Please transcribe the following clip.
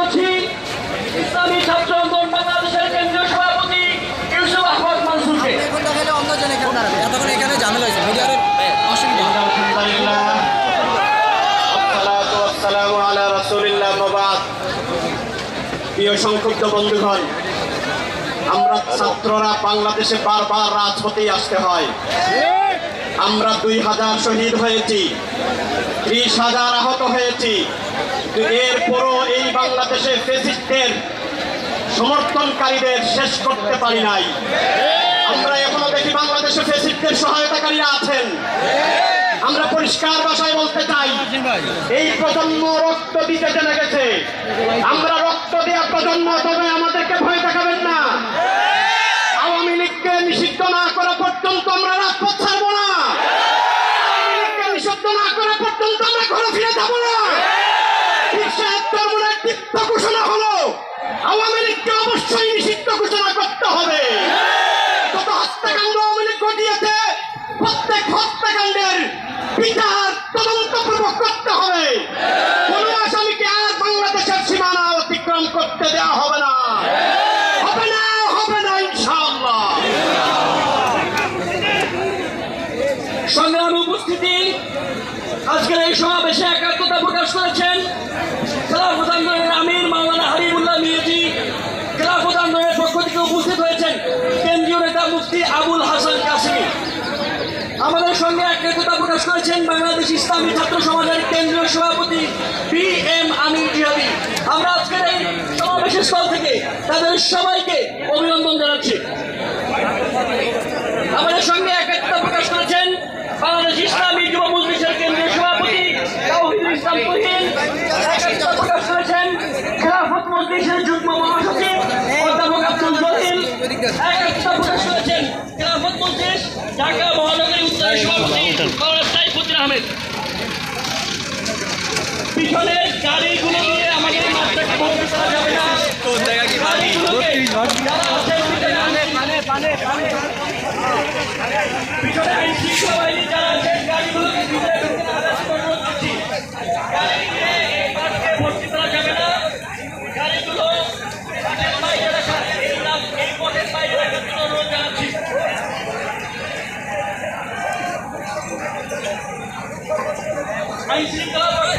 করছি ইসলামী ছাত্র আন্দোলন বাংলাদেশের কেন্দ্রীয় সভাপতি ইউসুফ আহমদ মনসুরকে। এখন এতক্ষণ ঝামেলা হয়েছে। অসুবিধা। প্রিয় বন্ধুগণ আমরা ছাত্ররা বাংলাদেশে বারবার রাজপথে আসতে হয়। আমরা দুই হাজার শহীদ হয়েছি, ত্রিশ হাজার আহত হয়েছি। এরপরও এই বাংলাদেশে ফেসিস্টের সমর্থনকারীদের শেষ করতে পারি নাই। আমরা এখনও দেখি বাংলাদেশে ফেসিস্টের সহায়তাকারীরা আছেন। আমরা পরিষ্কার ভাষায় বলতে চাই, এই প্রজন্ম রক্ত দিতে জেনে গেছে। আমরা রক্ত দেওয়া প্রজন্ম তবে আমাদেরকে ভয় দেখাবেন না আওয়ামী লীগকে নিষিদ্ধ না করা পর্যন্ত আমরা রাজপথ ছাড়বো না আওয়ামী লীগকে নিষিদ্ধ না করা পর্যন্ত আমরা ফিরে না ঘোষণা হলো। আওয়ামী অবশ্যই নিষিদ্ধ ঘোষণা করতে হবে। যত হত্যাকাণ্ড আওয়ামী প্রত্যেক হত্যাকাণ্ডের বিচার তদন্তপূর্বক করতে হবে। কোন আসামিকে আর বাংলাদেশের সীমানা অতিক্রম করতে দেওয়া হবে না। হবে না হবে না, ইনশাআল্লাহ। সংগ্রামী উপস্থিতি, আজকের এই সমাবেশে একাত্মতা উপস্থিত হয়েছেন কেন্দ্রীয় নেতা মুফতি আবুল হাসান কাসিমি। আমাদের সঙ্গে একাত্মতা প্রকাশ করেছেন বাংলাদেশ ইসলামী ছাত্র সমাজের কেন্দ্রীয় সভাপতি বি এম আমির জিহাদি। আমরা আজকের এই সমাবেশের স্থল থেকে তাদের সবাইকে অভিনন্দন জানাচ্ছি। আমাদের সঙ্গে একাত্মতা প্রকাশ করেছেন বাংলাদেশ ইসলামী যুব মজলিসের কেন্দ্রীয় সভাপতি তাওহিদুল ইসলাম আহমেদ। পিছনের A enciclopédia